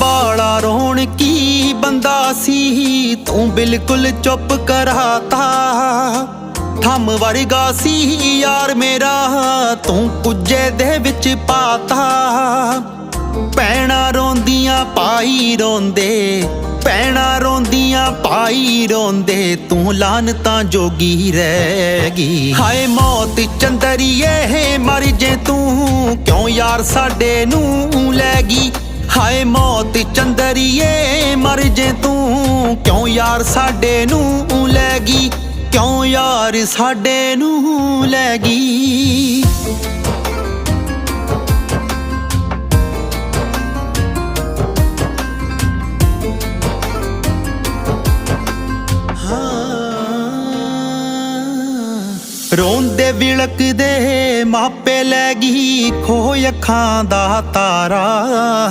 ਬਾਲਾ ਰੋਣ ਕੀ ਬੰਦਾ ਸੀ? ਤੂੰ ਬਿਲਕੁਲ ਚੁੱਪ ਕਰਾਤਾ। ਥੰਮ ਵਰਗਾ ਸੀ ਯਾਰ ਮੇਰਾ। ਤੂੰ ਕੁੱਜੇ ਦੇ ਵਿੱਚ ਪਾਤਾ। ਪੈਣਾ ਰੋਂਦੀਆਂ ਪਾਈ ਰੋਂਦੇ। ਪੈਣਾ ਰੋਂਦੀਆਂ ਪਾਈ ਰੋਂਦੇ। ਤੂੰ ਲਾਨਤਾਂ ਜੋਗੀ ਰਹਿ ਗਈ। ਹਾਏ ਮੌਤ ਚੰਦਰੀਏ ਮਰ ਜੇ ਤੂੰ। ਕਿਉਂ ਯਾਰ ਸਾਡੇ ਨੂੰ ਲੈ ਗਈ? ਹਾਏ ਮੌਤ ਚੰਦਰੀਏ, ਮਰ ਜੇ ਤੂੰ। ਕਿਉਂ ਯਾਰ ਸਾਡੇ ਨੂੰ ਲੈ ਗਈ? ਕਿਉਂ ਯਾਰ ਸਾਡੇ ਨੂੰ ਲੈ ਗਈ? ਰੋਂਦੇ ਵਿਲਕਦੇ ਮਾਪੇ ਲੈ ਗਈ ਖੋ ਅੱਖਾਂ ਦਾ ਤਾਰਾ।